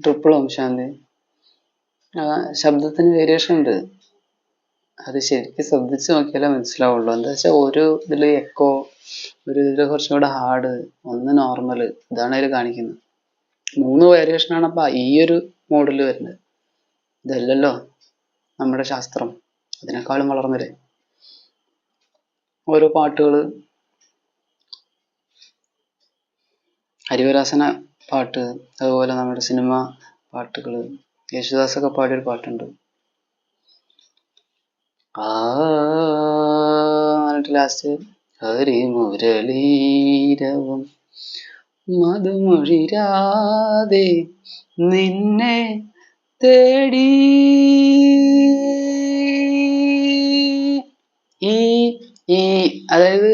Triple Om Shanti ആ, ശബ്ദത്തിന് variation ഉണ്ട്. അത് ശരിക്ക് ശ്രദ്ധിച്ച് നോക്കിയാലേ മനസ്സിലാവുള്ളൂ. എന്താ വെച്ചാൽ ഒരു ഇതിൽ എക്കോ ഒരു ഇതിൽ കുറച്ചും കൂടെ ഹാർഡ് ഒന്ന് നോർമൽ ഇതാണ് അതിൽ കാണിക്കുന്നത്. മൂന്ന് വേരിയേഷൻ ആണ് അപ്പൊ ഈ ഒരു മോഡൽ വരുന്നത്. ഇതല്ലല്ലോ നമ്മുടെ ശാസ്ത്രം. അതിനേക്കാളും വളർന്നില്ലേ ഓരോ പാട്ടുകൾ ഹരിവരാസന പാട്ട് അതുപോലെ നമ്മുടെ സിനിമ പാട്ടുകൾ യേശുദാസൊക്കെ പാടിയൊരു പാട്ടുണ്ട്. ആ എന്നിട്ട് ലാസ്റ്റ് ഹരിമുരളീരവും മധുമൊഴിരാതെ നിന്നെ തേടി. ഈ ഈ അതായത്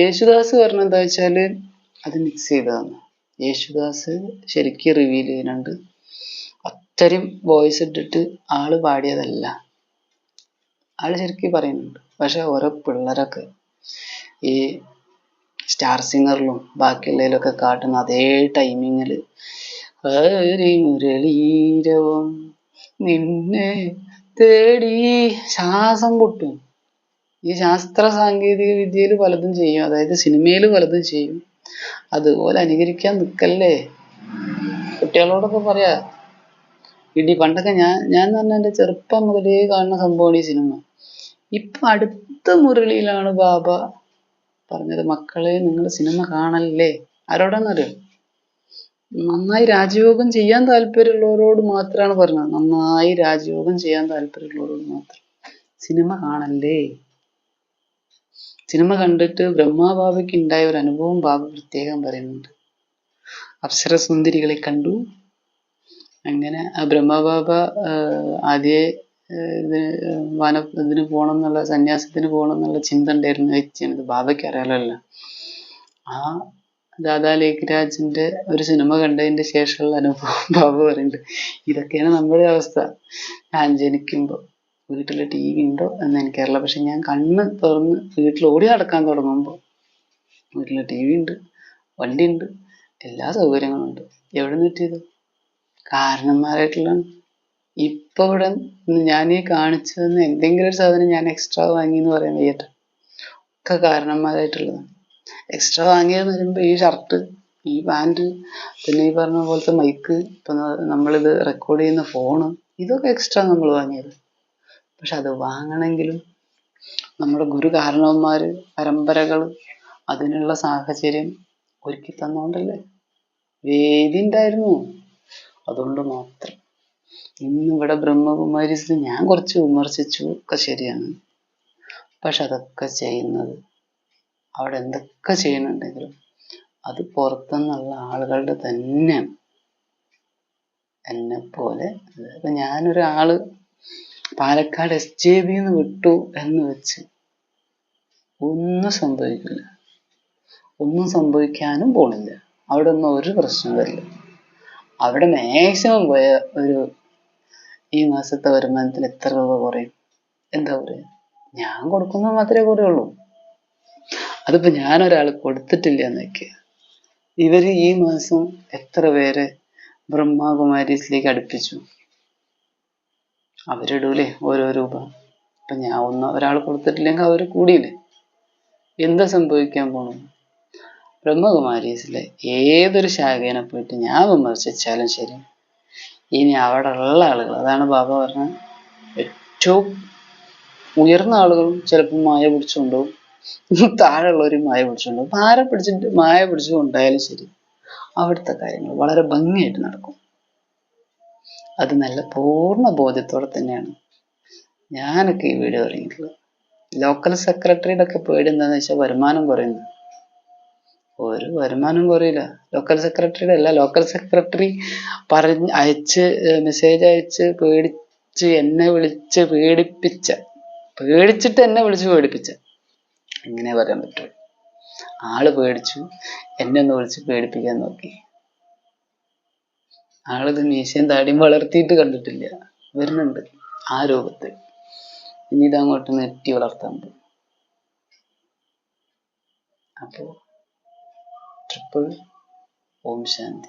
യേശുദാസ് പറഞ്ഞ എന്താ വെച്ചാൽ അത് മിക്സ് ചെയ്തതാണ്. യേശുദാസ് ശരിക്കും റിവീൽ ചെയ്യുന്നുണ്ട്. അത്രയും വോയിസ് ഇട്ടിട്ട് ആൾ പാടിയതല്ല. ആൾ ശരിക്കും പറയുന്നുണ്ട്. പക്ഷെ ഓരോ പിള്ളേരൊക്കെ ഈ സ്റ്റാർ സിംഗറിലും ബാക്കിയുള്ളതിലൊക്കെ കാട്ടുന്ന അതേ ടൈമിങ്ങിൽ മുരളീരവും നിന്നെ തേടി ശ്വാസം പൊട്ടും. ഈ ശാസ്ത്ര സാങ്കേതിക വിദ്യയിൽ പലതും ചെയ്യും. അതായത് സിനിമയിൽ പലതും ചെയ്യും. അതുപോലെ അനുകരിക്കാൻ നിക്കല്ലേ കുട്ടികളോടൊക്കെ പറയാ ഇടി പണ്ടൊക്കെ ഞാൻ ഞാൻ പറഞ്ഞ എന്റെ ചെറുപ്പം മുതലേ കാണുന്ന സംഭവമാണ് ഈ സിനിമ. ഇപ്പൊ അടുത്ത മുരളിയിലാണ് ബാബ പറഞ്ഞത് മക്കളെ നിങ്ങൾ സിനിമ കാണല്ലേ? ആരോടാന്നറിയോ നന്നായി രാജയോഗം ചെയ്യാൻ താല്പര്യമുള്ളവരോട് മാത്രമാണ് പറഞ്ഞത്. നന്നായി രാജയോഗം ചെയ്യാൻ താല്പര്യമുള്ളവരോട് മാത്രം. സിനിമ കാണല്ലേ? സിനിമ കണ്ടിട്ട് ബ്രഹ്മാബാബയ്ക്ക് ഉണ്ടായ ഒരു അനുഭവം ബാബു പ്രത്യേകം പറയുന്നുണ്ട്. അപ്സരസുന്ദരികളെ കണ്ടു. അങ്ങനെ ആ ബ്രഹ്മബാബ ആദ്യ വന ഇതിന് പോകണം എന്നുള്ള സന്യാസത്തിന് പോകണം എന്നുള്ള ചിന്ത ഉണ്ടായിരുന്നു വ്യക്തിയാണ് ബാബയ്ക്ക് അറിയാലല്ല ആ ദാദാ ലേഖരാജിന്റെ ഒരു സിനിമ കണ്ടതിന്റെ ശേഷമുള്ള അനുഭവം ബാബു പറയുന്നുണ്ട്. ഇതൊക്കെയാണ് നമ്മുടെ അവസ്ഥ. ഞാൻ ജനിക്കുമ്പോൾ വീട്ടിൽ ടി വി ഉണ്ടോ എന്ന് എനിക്കറിയില്ല. പക്ഷെ ഞാൻ കണ്ണ് തുറന്ന് വീട്ടിൽ ഓടി നടക്കാൻ തുടങ്ങുമ്പോൾ വീട്ടിൽ ടി വി ഉണ്ട് വണ്ടി ഉണ്ട് എല്ലാ സൗകര്യങ്ങളും ഉണ്ട്. എവിടെ നിന്ന് കിട്ടിയത്? കാരണന്മാരായിട്ടുള്ള ഇപ്പൊ ഇവിടെ ഞാൻ ഈ കാണിച്ചു തന്ന എന്തെങ്കിലും ഒരു സാധനം ഞാൻ എക്സ്ട്രാ വാങ്ങി എന്ന് പറയാൻ വയ്യട്ടെ ഒക്കെ കാരണന്മാരായിട്ടുള്ളതാണ്. എക്സ്ട്രാ വാങ്ങിയെന്ന് വരുമ്പോ ഈ ഷർട്ട് ഈ പാന്റ് പിന്നെ ഈ പറഞ്ഞ പോലത്തെ മൈക്ക് ഇപ്പൊ നമ്മളിത് റെക്കോർഡ് ചെയ്യുന്ന ഫോണ് ഇതൊക്കെ എക്സ്ട്രാ നമ്മൾ വാങ്ങിയത്. പക്ഷെ അത് വാങ്ങണമെങ്കിലും നമ്മുടെ ഗുരു കാരണവന്മാര് പരമ്പരകൾ അതിനുള്ള സാഹചര്യം ഒരുക്കി തന്നോണ്ടല്ലേ? വേദി ഉണ്ടായിരുന്നു. അതുകൊണ്ട് മാത്രം. ഇന്ന് ഇവിടെ ബ്രഹ്മകുമാരീസിൽ ഞാൻ കുറച്ച് വിമർശിച്ചു ഒക്കെ ശരിയാണ്. പക്ഷെ അതൊക്കെ ചെയ്യുന്നത് അവിടെ എന്തൊക്കെ ചെയ്യുന്നുണ്ടെങ്കിലും അത് പുറത്തുനിന്നുള്ള ആളുകളുടെ തന്നെ എന്നെ പോലെ ഞാനൊരാൾ പാലക്കാട് എസ് ജെ ബി ന്ന് വിട്ടു എന്ന് വെച്ച് ഒന്നും സംഭവിക്കില്ല. ഒന്നും സംഭവിക്കാനും പോണില്ല. അവിടെ ഒന്നും ഒരു പ്രശ്നം വരില്ല. അവിടെ മാക്സിമം പോയ ഒരു ഈ മാസത്തെ വരുമാനത്തിൽ എത്ര രൂപ കുറയും? എന്താ പറയുക ഞാൻ കൊടുക്കുന്ന മാത്രമേ കുറയുള്ളൂ. അതിപ്പോ ഞാൻ ഒരാൾ കൊടുത്തിട്ടില്ല എന്നൊക്കെ ഇവർ ഈ മാസം എത്ര പേരെ ബ്രഹ്മകുമാരീസിലേക്ക് അടുപ്പിച്ചു? അവരിടൂലേ ഓരോ രൂപ. അപ്പം ഞാൻ ഒന്ന് ഒരാൾ കൊടുത്തിട്ടില്ലെങ്കിൽ അവർ കൂടിയില്ലേ? എന്താ സംഭവിക്കാൻ പോണു ബ്രഹ്മകുമാരീസിലെ ഏതൊരു ശാഖേനെ പോയിട്ട് ഞാൻ വിമർശിച്ചാലും ശരി ഇനി അവിടെ ഉള്ള ആളുകൾ അതാണ് ബാബ പറഞ്ഞ ഏറ്റവും ഉയർന്ന ആളുകളും ചിലപ്പോൾ മായ പിടിച്ചുകൊണ്ടുപോകും താഴെയുള്ളവരും മായ പിടിച്ചുകൊണ്ടുപോകും അപ്പൊ ആരെ പിടിച്ചിട്ട് മായ പിടിച്ചു കൊണ്ടായാലും ശരി അവിടുത്തെ കാര്യങ്ങൾ വളരെ ഭംഗിയായിട്ട് നടക്കും. അത് നല്ല പൂർണ ബോധ്യത്തോടെ തന്നെയാണ്. ഞാനൊക്കെ ഈ വീഡിയോ ഇറങ്ങിയിട്ടുള്ളത് ലോക്കൽ സെക്രട്ടറിയുടെ ഒക്കെ പേടി എന്താണെന്ന് വെച്ചാൽ വരുമാനം കുറയുന്നു. ഒരു വരുമാനം കുറയില്ല. ലോക്കൽ സെക്രട്ടറിയുടെ അല്ല ലോക്കൽ സെക്രട്ടറി പറഞ്ഞ് അയച്ച് മെസ്സേജ് അയച്ച് പേടിച്ച് എന്നെ വിളിച്ച് പേടിപ്പിച്ച പേടിച്ചിട്ട് എന്നെ വിളിച്ച് പേടിപ്പിച്ച. എങ്ങനെ പറയാൻ പറ്റും ആൾ പേടിച്ചു എന്നെ ഒന്ന് വിളിച്ച് പേടിപ്പിക്കാൻ നോക്കി. ആളിത് മീശയും താടിയും വളർത്തിയിട്ട് കണ്ടിട്ടില്ല. വരുന്നുണ്ട് ആ രൂപത്തിൽ ഇനി ഇതങ്ങോട്ട് നെറ്റി വളർത്താൻ പോകും. അപ്പോ ട്രിപ്പിൾ ഓം ശാന്തി.